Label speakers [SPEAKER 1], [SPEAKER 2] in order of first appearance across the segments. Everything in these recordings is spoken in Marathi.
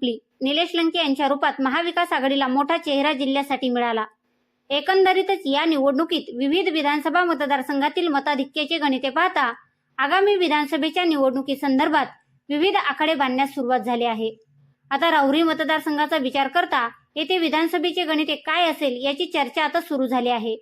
[SPEAKER 1] संपली. निलेश लंके यांच्या रूपात महाविकास आघाडीला मोठा चेहरा जिल्ह्यासाठी मिळाला. एकंदरीतच या निवडणुकीत विविध विधानसभा मतदारसंघातील मताधिक्याचे गणिते पाहता आगामी विधानसभेच्या निवडणुकीसंदर्भात विविध आखाडे बांधण्यास सुरुवात झाली आहे. आता राहुरी मतदारसंघाचा विचार करता येथे विधानसभेचे गणिते काय असेल याची चर्चा आता सुरू झाली आहे.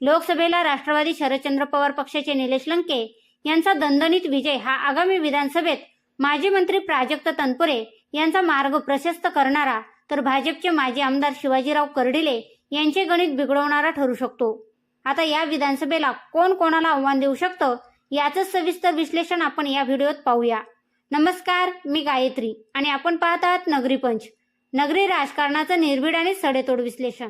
[SPEAKER 1] लोकसभेला राष्ट्रवादी शरदचंद्र पवार पक्षाचे निलेश लंके यांचा दणदणीत विजय हा आगामी विधानसभेत माजी मंत्री प्राजक्त तनपुरे यांचा मार्ग प्रशस्त करणारा तर भाजपचे माजी आमदार शिवाजीराव कर्डिले यांचे गणित बिघडवणारा ठरू शकतो. आता या विधानसभेला कोण कोणाला आव्हान देऊ शकतं याचंच सविस्तर विश्लेषण आपण या व्हिडिओत पाहूया. नमस्कार मी गायत्री आणि आपण पाहत आहात नगरी पंच. नगरी राजकारणाचं निर्भीड आणि सडेतोड विश्लेषण.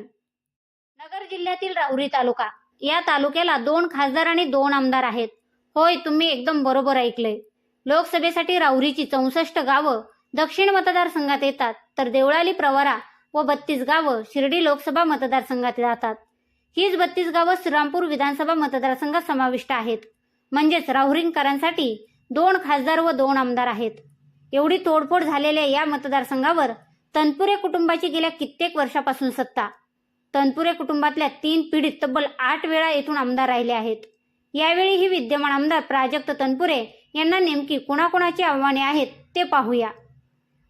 [SPEAKER 1] नगर जिल्ह्यातील राहुरी तालुका. या तालुक्याला दोन खासदार आणि दोन आमदार आहेत. होय तुम्ही एकदम बरोबर ऐकलंय. लोकसभेसाठी राहुरीची चौसष्ट गावं दक्षिण मतदारसंघात येतात तर देवळाली प्रवरा व बत्तीस गावं शिर्डी लोकसभा मतदारसंघात जातात. हीच बत्तीस गावं श्रीरामपूर विधानसभा मतदारसंघात समाविष्ट आहेत. म्हणजेच राहुरींकरांसाठी दोन खासदार व दोन आमदार आहेत. एवढी तोडफोड झालेल्या या मतदारसंघावर तनपुरे कुटुंबाची गेल्या कित्येक वर्षापासून सत्ता. तनपुरे कुटुंबातल्या तीन पिढीत तब्बल आठ वेळा येथून आमदार राहिले आहेत. यावेळी ही विद्यमान आमदार प्राजक्त तनपुरे यांना नेमकी कोणाकोणाची आव्हाने आहेत ते पाहूया.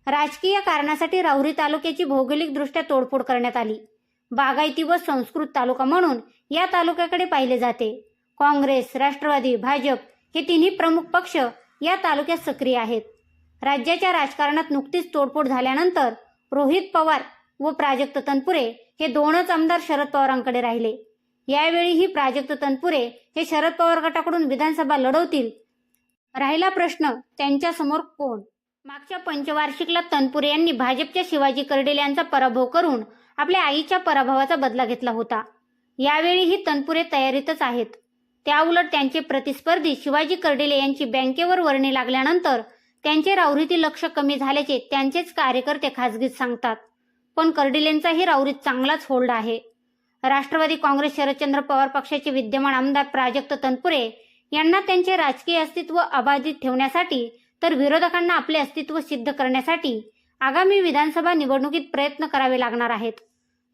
[SPEAKER 1] राजकीय कारणासाठी राहुरी तालुक्याची भौगोलिकदृष्ट्या तोडफोड करण्यात आली. बागायती व संस्कृत तालुका म्हणून या तालुक्याकडे पाहिले जाते. काँग्रेस राष्ट्रवादी भाजप हे तिन्ही प्रमुख पक्ष या तालुक्यात सक्रिय आहेत. राज्याच्या राजकारणात नुकतीच तोडफोड झाल्यानंतर रोहित पवार व प्राजक्त तनपुरे हे दोनच आमदार शरद पवारांकडे राहिले. यावेळीही प्राजक्त तनपुरे हे शरद पवार गटाकडून विधानसभा लढवतील. राहिला प्रश्न त्यांच्यासमोर कोण? मागच्या पंचवार्षिकला तनपुरे यांनी भाजपच्या शिवाजी कर्डेल यांचा पराभव करून आपल्या आईच्या पराभवाचा बदला घेतला होता. यावेळीही तनपुरे तयारीतच आहेत. त्याउलट त्यांचे प्रतिस्पर्धी शिवाजी कर्डेले यांची बँकेवर वर्णी लागल्यानंतर त्यांचे राऊरीतील लक्ष कमी झाल्याचे त्यांचेच कार्यकर्ते खासगीत सांगतात. पण कर्डिलेंचाही राऊरीत चांगलाच होल्ड आहे. राष्ट्रवादी काँग्रेस शरदचंद्र पवार पक्षाचे विद्यमान आमदार प्राजक्त तनपुरे यांना त्यांचे राजकीय अस्तित्व अबाधित ठेवण्यासाठी तर विरोधकांना आपले अस्तित्व सिद्ध करण्यासाठी आगामी विधानसभा निवडणुकीत प्रयत्न करावे लागणार आहेत.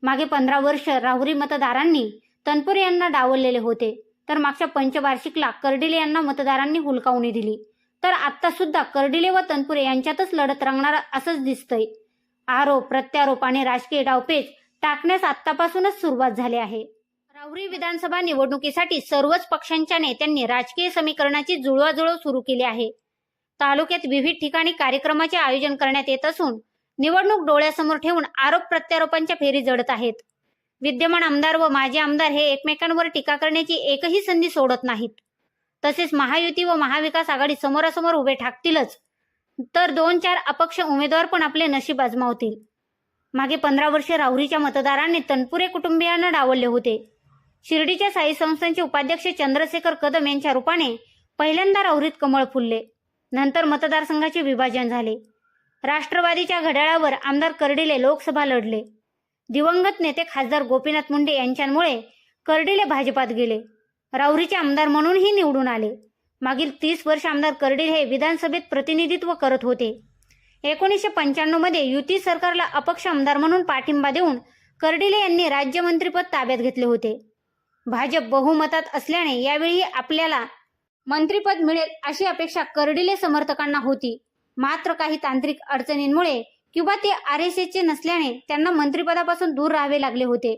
[SPEAKER 1] मागे पंधरा वर्ष राहुरी मतदारांनी तनपुरे यांना डावललेले होते. तर मागच्या पंचवार्षिकला कर्डिले यांना मतदारांनी हुलकावणी दिली. तर आता सुद्धा कर्डिले व तनपुरे यांच्यातच लढत रंगणार असंच दिसतंय. आरोप प्रत्यारोप आणि राजकीय डावपेच टाकण्यास आतापासूनच सुरुवात झाली आहे. राहुरी विधानसभा निवडणुकीसाठी सर्वच पक्षांच्या नेत्यांनी राजकीय समीकरणाची जुळवाजुळव सुरू केली आहे. तालुक्यात विविध ठिकाणी कार्यक्रमाचे आयोजन करण्यात येत असून निवडणूक डोळ्यासमोर ठेवून आरोप प्रत्यारोपांच्या फेरी जडत आहेत. विद्यमान आमदार व माजी आमदार हे एकमेकांवर टीका करण्याची एकही संधी सोडत नाहीत. तसेच महायुती व महाविकास आघाडी समोरासमोर उभे ठाकतीलच. तर दोन चार अपक्ष उमेदवार पण आपले नशीब आजमावतील. मागे पंधरा वर्षे राहुरीच्या मतदारांनी तनपुरे कुटुंबियांना डावलले होते. शिर्डीच्या साई संस्थांचे उपाध्यक्ष चंद्रशेखर कदम यांच्या रूपाने पहिल्यांदा राहुरीत कमळ फुलले. नंतर मतदारसंघाचे विभाजन झाले. राष्ट्रवादीच्या घड्याळावर आमदार कर्डिले लोकसभा लढले. दिवंगत नेते खासदार गोपीनाथ मुंडे यांच्यामुळे कर्डिले भाजपात गेले. राऊरीचे आमदार म्हणूनही निवडून आले. मागील तीस वर्ष आमदार कर्डिले हे विधानसभेत प्रतिनिधित्व करत होते. एकोणीसशे पंच्याण्णवमध्ये युती सरकारला अपक्ष आमदार म्हणून पाठिंबा देऊन कर्डिले यांनी राज्यमंत्रीपद ताब्यात घेतले होते. भाजप बहुमतात असल्याने यावेळी आपल्याला मंत्रीपद मिळेल अशी अपेक्षा कर्डिले समर्थकांना होती. मात्र काही तांत्रिक अडचणींमुळे किंवा ते आर एस एसचे नसल्याने त्यांना मंत्रिपदापासून दूर राहावे लागले होते.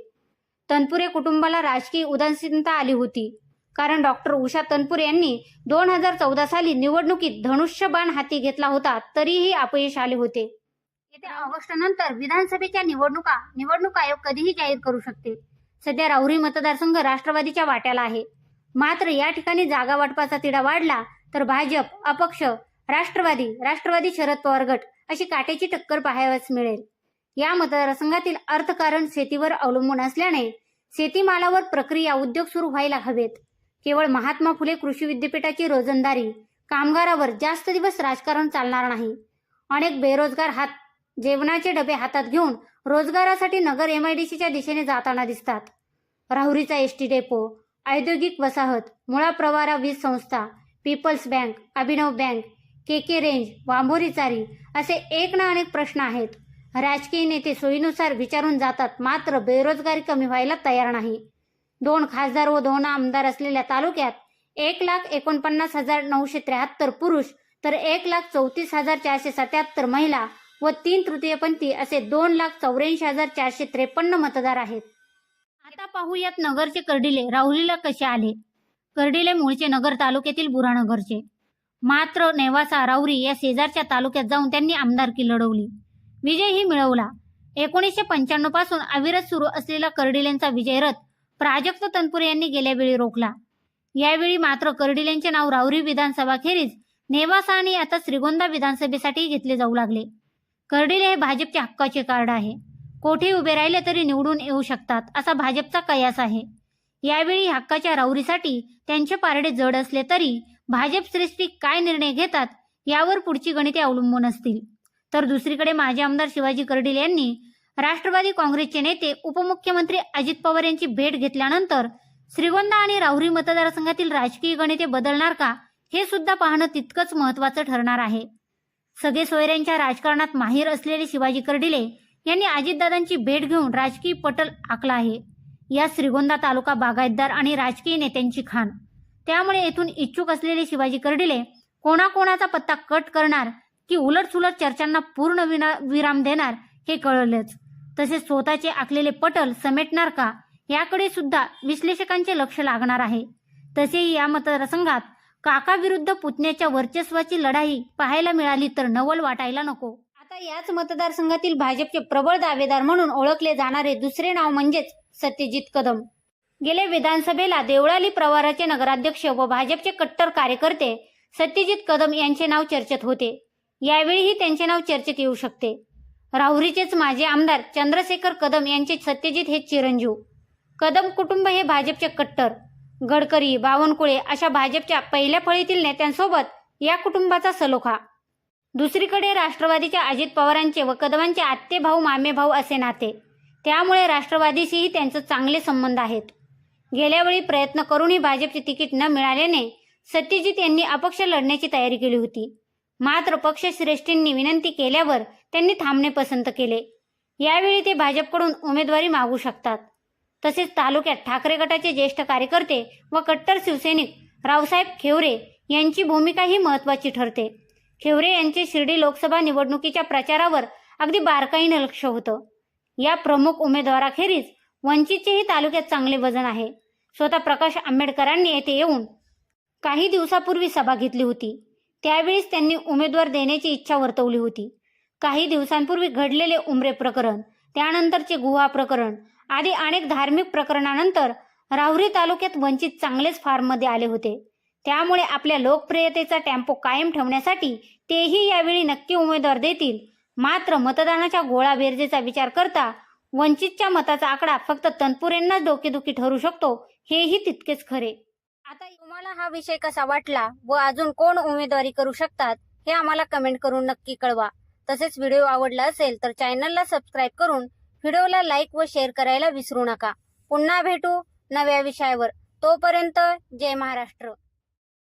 [SPEAKER 1] तनपुरे कुटुंबाला राजकीय उदासीनता आली होती. कारण डॉक्टर उषा तनपुरे यांनी दोन हजार चौदा साली निवडणुकीत धनुष्यबाण हाती घेतला होता तरीही अपयश आले होते. येत्या ऑगस्ट नंतर विधानसभेच्या निवडणुका निवडणूक आयोग कधीही जाहीर करू शकते. सध्या राहुरी मतदारसंघ राष्ट्रवादीच्या वाट्याला आहे. मात्र या ठिकाणी जागा वाटपाचा तिढा वाढला तर भाजप अपक्ष राष्ट्रवादी राष्ट्रवादी शरद पवार गट अशी काट्याची टक्कर पाहावयास मिळेल. या मतदारसंघातील अर्थकारण शेतीवर अवलंबून असल्याने शेतीमालावर प्रक्रिया उद्योग सुरू व्हायला हवेत. केवळ महात्मा फुले कृषी विद्यापीठाची रोजंदारी कामगारावर जास्त दिवस राजकारण चालणार नाही. अनेक बेरोजगार हात जेवणाचे डबे हातात घेऊन रोजगारासाठी नगर एमआयडीसीच्या दिशेने जाताना दिसतात. राहुरीचा एस टी डेपो औद्योगिक वसाहत मुळा प्रवारा वीज संस्था People's bank Abhinav bank K K range Wambhori चारी असे एक ना अनेक प्रश्न आहेत. राजकीय नेते सोयीनुसार विचारून जातात मात्र बेरोजगारी कमी व्हायला तयार नाही. दोन खासदार व दोन आमदार असलेल्या तालुक्यात एक लाख एकोणपन्नास हजार नऊशे त्र्याहत्तर पुरुष तर एक लाख चौतीस हजार चारशे सत्याहत्तर महिला व तीन तृतीयपंथी असे दोन लाख चौऱ्याऐंशी हजार चारशे त्रेपन्न मतदार आहेत. पाहूयात नगरचे कर्डिले. राहुलीला कसे आले? कर्डिले मूळचे नगर तालुक्यातील बुरानगरचे. मात्र नेवासा राऊरी या शेजारच्या तालुक्यात जाऊन त्यांनी आमदारकी लढवली. विजयही मिळवला. एकोणीसशे पंच्याण्णवपासून अविरत सुरू असलेला कर्डिलेंचा विजय रथ प्राजक्त तनपुरे यांनी गेल्या वेळी रोखला. यावेळी मात्र कर्डिलेंचे नाव राऊरी विधानसभाखेरीज नेवासा आणि आता श्रीगोंदा विधानसभेसाठी घेतले जाऊ लागले. कर्डिले हे भाजपच्या हक्काचे कार्ड आहे. कोठे उभे राहिले तरी निवडून येऊ शकतात असा भाजपचा कयास आहे. यावेळी हक्काच्या राहुरीसाठी त्यांचे पारडे जड असले तरी भाजप श्रेष्ठी काय निर्णय घेतात यावर पुढची गणिते अवलंबून असतील. तर दुसरीकडे माजी आमदार शिवाजी कर्डील यांनी राष्ट्रवादी काँग्रेसचे नेते उपमुख्यमंत्री अजित पवार यांची भेट घेतल्यानंतर श्रीगोंदा आणि राहुरी मतदारसंघातील राजकीय गणिते बदलणार का हे सुद्धा पाहणं तितकंच महत्वाचं ठरणार आहे. सगळे सोयऱ्यांच्या राजकारणात माहीर असलेले शिवाजी कर्डिले यांनी अजितदादांची भेट घेऊन राजकीय पटल आखला आहे. या श्रीगोंदा तालुका बागायतदार आणि राजकीय नेत्यांची खाण. त्यामुळे येथून इच्छुक असलेले शिवाजी कर्डिले कोणाकोणाचा पत्ता कट करणार की उलटसुलट चर्चांना पूर्ण विना विराम देणार हे कळलंच. तसेच स्वतःचे आखलेले पटल समेटणार का याकडे सुद्धा विश्लेषकांचे लक्ष लागणार आहे. तसेही या मतदारसंघात काका विरुद्ध पुतण्याच्या वर्चस्वाची लढाई पाहायला मिळाली तर नवल वाटायला नको. याच मतदारसंघातील भाजपचे प्रबळ दावेदार म्हणून ओळखले जाणारे दुसरे नाव म्हणजेच सत्यजित कदम. गेल्या विधानसभेला देवळाली प्रवाराचे नगराध्यक्ष व भाजपचे कट्टर कार्यकर्ते सत्यजित कदम यांचे नाव चर्चेत होते. यावेळीही त्यांचे नाव चर्चेत येऊ शकते. राहुरीचेच माजी आमदार चंद्रशेखर कदम यांचे सत्यजित हे चिरंजीव. कदम कुटुंब हे भाजपचे कट्टर. गडकरी बावनकुळे अशा भाजपच्या पहिल्या फळीतील नेत्यांसोबत या कुटुंबाचा सलोखा. दुसरीकडे राष्ट्रवादीच्या अजित पवारांचे व कदमांचे आत्ते भाऊ मामे भाऊ असे नाते. त्यामुळे राष्ट्रवादीशीही त्यांचे चांगले संबंध आहेत. गेल्यावेळी प्रयत्न करूनही भाजपचे तिकीट न मिळाल्याने सत्यजित यांनी अपक्ष लढण्याची तयारी केली होती. मात्र पक्षश्रेष्ठींनी विनंती केल्यावर त्यांनी थांबणे पसंत केले. यावेळी ते भाजपकडून उमेदवारी मागू शकतात. तसेच तालुक्यात ठाकरे गटाचे ज्येष्ठ कार्यकर्ते व कट्टर शिवसैनिक रावसाहेब खेवरे यांची भूमिकाही महत्वाची ठरते. खेवरे यांचे शिर्डी लोकसभा निवडणुकीच्या प्रचारावर अगदी बारकाईनं लक्ष होतं. या प्रमुख उमेदवाराखेरीज वंचितचेही तालुक्यात चांगले वजन आहे. स्वतः प्रकाश आंबेडकरांनी येथे येऊन काही दिवसापूर्वी सभा घेतली होती. त्यावेळीच त्यांनी उमेदवार देण्याची इच्छा वर्तवली होती. काही दिवसांपूर्वी घडलेले उमरे प्रकरण त्यानंतरचे गुहा प्रकरण आदी अनेक धार्मिक प्रकरणानंतर राहुरी तालुक्यात वंचित चांगलेच फार्ममध्ये आले होते. त्यामुळे आपल्या लोकप्रियतेचा टेम्पो कायम ठेवण्यासाठी तेही यावेळी नक्की उमेदवार देतील. मात्र मतदानाच्या गोळा बेरजेचा विचार करता वंचितच्या मताचा आकडा फक्त तनपुरेंनाच डोकेदुखी ठरू शकतो हेही तितकेच खरे. आता तुम्हाला हा विषय कसा वाटला व अजून कोण उमेदवारी करू शकतात हे आम्हाला कमेंट करून नक्की कळवा. तसेच व्हिडिओ आवडला असेल तर चॅनलला सबस्क्राईब करून व्हिडिओला लाईक व शेअर करायला विसरू नका. पुन्हा भेटू नव्या विषयावर. तोपर्यंत जय महाराष्ट्र.